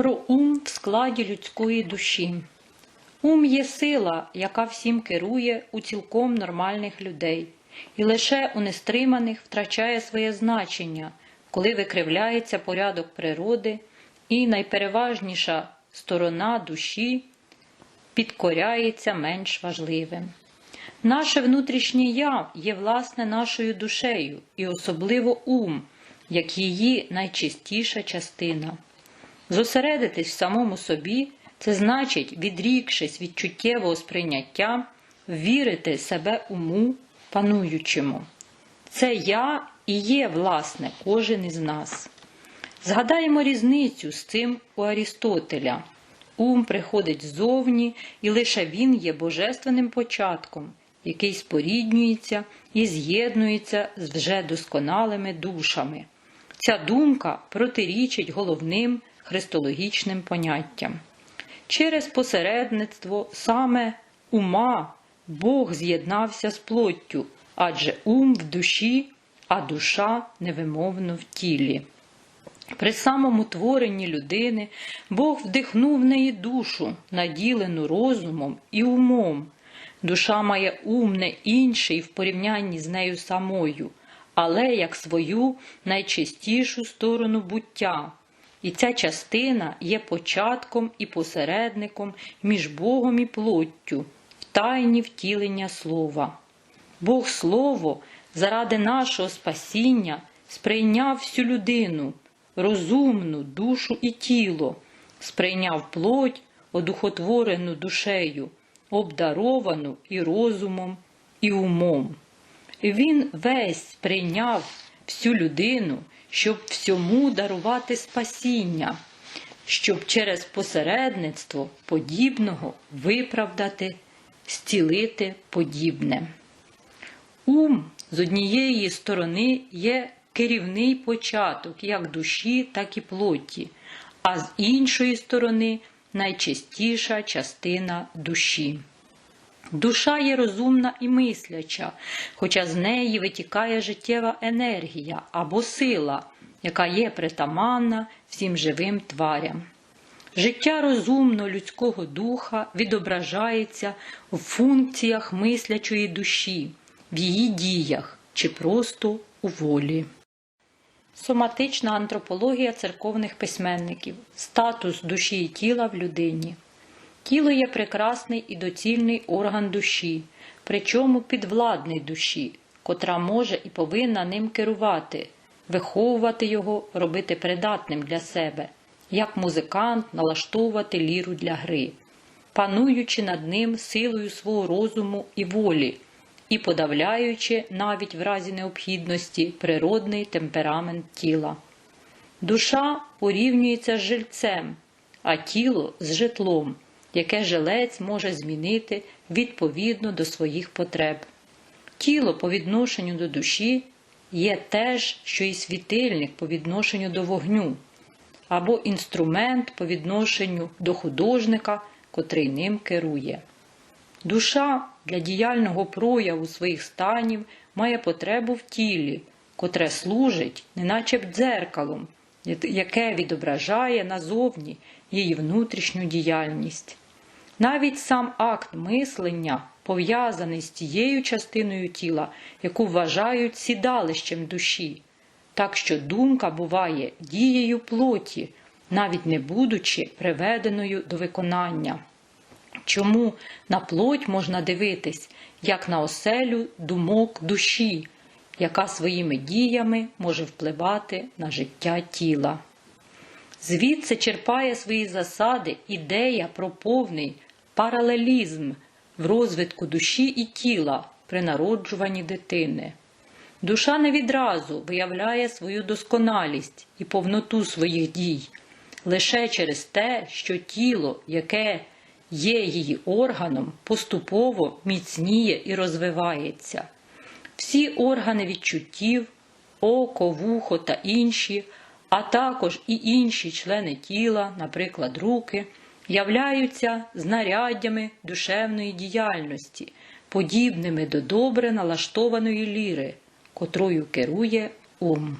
Про ум в складі людської душі. Ум є сила, яка всім керує у цілком нормальних людей, і лише у нестриманих втрачає своє значення, коли викривляється порядок природи, і найпереважніша сторона душі підкоряється менш важливим. Наше внутрішнє я є власне нашою душею і особливо ум, як її найчистіша частина. Зосередитись в самому собі це значить, відрікшись від чуттєвого сприйняття, вірити себе уму, пануючому. Це я і є, власне, кожен із нас. Згадаємо різницю з цим у Арістотеля. Ум приходить ззовні, і лише він є божественним початком, який споріднюється і з'єднується з вже досконалими душами. Ця думка протирічить головним христологічним поняттям. Через посередництво саме ума Бог з'єднався з плоттю, адже ум в душі, а душа невимовно в тілі. При самому творенні людини Бог вдихнув в неї душу, наділену розумом і умом. Душа має ум не інший в порівнянні з нею самою, але як свою найчистішу сторону буття. І ця частина є початком і посередником між Богом і плоттю, в тайні втілення слова. Бог Слово заради нашого спасіння сприйняв всю людину, розумну душу і тіло, сприйняв плоть, одухотворену душею, обдаровану і розумом, і умом. Він весь сприйняв всю людину, щоб всьому дарувати спасіння, щоб через посередництво подібного виправдати, зцілити подібне. Ум з однієї сторони є керівний початок як душі, так і плоті, а з іншої сторони найчистіша частина душі. Душа є розумна і мисляча, хоча з неї витікає життєва енергія або сила, яка є притаманна всім живим тварям. Життя розумно людського духа відображається в функціях мислячої душі, в її діях чи просто у волі. Соматична антропологія церковних письменників статус душі і тіла в людині. Тіло є прекрасний і доцільний орган душі, причому підвладний душі, котра може і повинна ним керувати, виховувати його, робити придатним для себе, як музикант налаштовувати ліру для гри, пануючи над ним силою свого розуму і волі, і подавляючи навіть в разі необхідності природний темперамент тіла. Душа порівнюється з жильцем, а тіло з житлом яке жилець може змінити відповідно до своїх потреб. Тіло по відношенню до душі є теж, що і світильник по відношенню до вогню, або інструмент по відношенню до художника, котрий ним керує. Душа для діяльного прояву своїх станів має потребу в тілі, котре служить, неначе б дзеркалом, яке відображає назовні її внутрішню діяльність. Навіть сам акт мислення пов'язаний з тією частиною тіла, яку вважають сідалищем душі, так що думка буває дією плоті, навіть не будучи приведеною до виконання. Чому на плоть можна дивитись, як на оселю думок душі, яка своїми діями може впливати на життя тіла? Звідси черпає свої засади ідея про повний паралелізм в розвитку душі і тіла при народжуванні дитини. Душа не відразу виявляє свою досконалість і повноту своїх дій лише через те, що тіло, яке є її органом, поступово міцніє і розвивається. Всі органи відчуттів, око, вухо та інші, а також і інші члени тіла, наприклад, руки являються знаряддями душевної діяльності, подібними до добре налаштованої ліри, котрою керує ум.